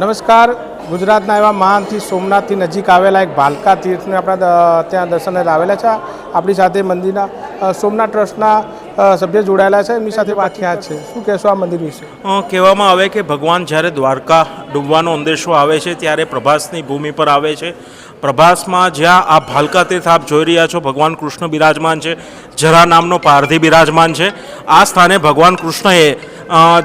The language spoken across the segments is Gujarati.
નમસ્કાર. ગુજરાતના એવા મહાનથી સોમનાથથી નજીક આવેલા એક ભાલકા તીર્થને આપણા ત્યાં દર્શને આવેલા છે. આપણી સાથે મંદિરના સોમનાથ ટ્રસ્ટના સભ્ય જોડાયેલા છે. એમની સાથે વાખ્યા છે. શું કહેશો આ મંદિર વિશે? કહેવામાં આવે કે ભગવાન જ્યારે દ્વારકા ડૂબવાનો અંદેશો આવે છે, ત્યારે પ્રભાસની ભૂમિ પર આવે છે. પ્રભાસમાં જ્યાં આ ભાલકા તીર્થ આપ જોઈ રહ્યા છો, ભગવાન કૃષ્ણ બિરાજમાન છે. જરા નામનો પારધી બિરાજમાન છે. આ સ્થાને ભગવાન કૃષ્ણએ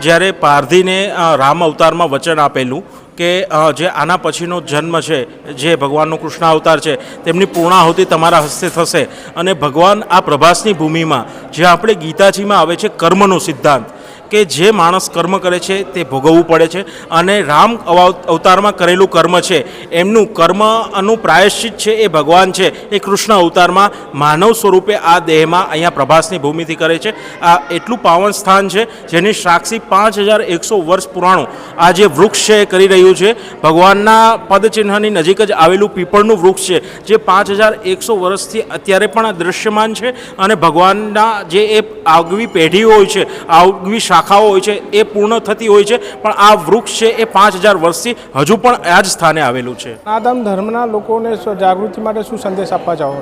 જ્યારે પારધીને રામ અવતારમાં વચન આપેલું કે જે આના પછીનો જન્મ છે, જે ભગવાનનો કૃષ્ણ અવતાર છે, તેમની પૂર્ણાહુતિ તમારા હસ્તે થશે. અને ભગવાન આ પ્રભાસની ભૂમિમાં, જે આપણે ગીતાજીમાં આવે છે, કર્મનો સિદ્ધાંત કે જે માણસ કર્મ કરે છે તે ભોગવવું પડે છે અને રામ અવ- અવતારમાં કરેલું કર્મ છે, એમનું કર્મનું પ્રાયશ્ચિત છે, એ ભગવાન છે, એ કૃષ્ણ અવતારમાં માનવ સ્વરૂપે આ દેહમાં અહીંયા પ્રભાસની ભૂમિથી કરે છે. આ એટલું પાવન સ્થાન છે જેની સાક્ષી પાંચ હજાર એકસો વર્ષ પુરાણું આ જે વૃક્ષ છે એ કરી રહ્યું છે. ભગવાનના પદચિહ્નની નજીક જ આવેલું પીપળનું વૃક્ષ છે, જે પાંચ હજાર એકસો વર્ષથી અત્યારે પણ દૃશ્યમાન છે અને ભગવાનના જે એ આગવી પેઢીઓ હોય છે, આગવી શાખાઓ હોય છે એ પૂર્ણ થતી હોય છે પણ આ વૃક્ષ છે એ પાંચ હજાર વર્ષથી હજુ પણ આ જ સ્થાને આવેલું છે સનાતન ધર્મના લોકોને જાગૃતિ માટે શું સંદેશ આપવા? અ,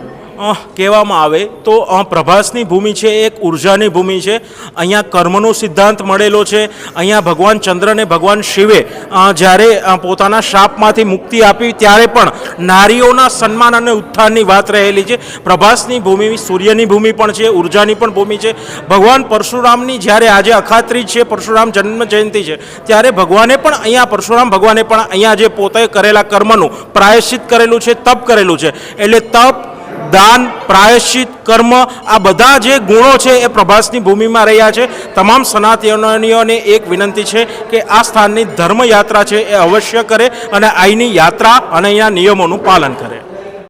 કહેવામાં આવે તો પ્રભાસની ભૂમિ છે, એક ઉર્જાની ભૂમિ છે. અહીંયા કર્મનો સિદ્ધાંત મળેલો છે. અહીંયા ભગવાન ચંદ્રને ભગવાન શિવે જ્યારે પોતાના શાપમાંથી મુક્તિ આપી, ત્યારે પણ નારીઓના સન્માન અને ઉત્થાનની વાત રહેલી છે. પ્રભાસની ભૂમિ, સૂર્યની ભૂમિ પણ છે, ઉર્જાની પણ ભૂમિ છે. ભગવાન પરશુરામની જ્યારે આજે અખાત્રી છે, પરશુરામ જન્મ જયંતિ છે, ત્યારે ભગવાને પણ અહીંયા, પરશુરામ ભગવાને પણ અહીંયા જે પોતે કરેલા કર્મનું પ્રાયશ્ચિત કરેલું છે, તપ કરેલું છે. એટલે તપ દાન, પ્રાયશ્ચિત, કર્મ, આ બધા જે ગુણો છે એ પ્રભાસની ભૂમિમાં રહ્યા છે. તમામ સનાતનીઓને એક વિનંતી છે કે આ સ્થાનની ધર્મયાત્રા છે એ અવશ્ય કરે અને અહીંની યાત્રા અને અહીંના નિયમોનું પાલન કરે.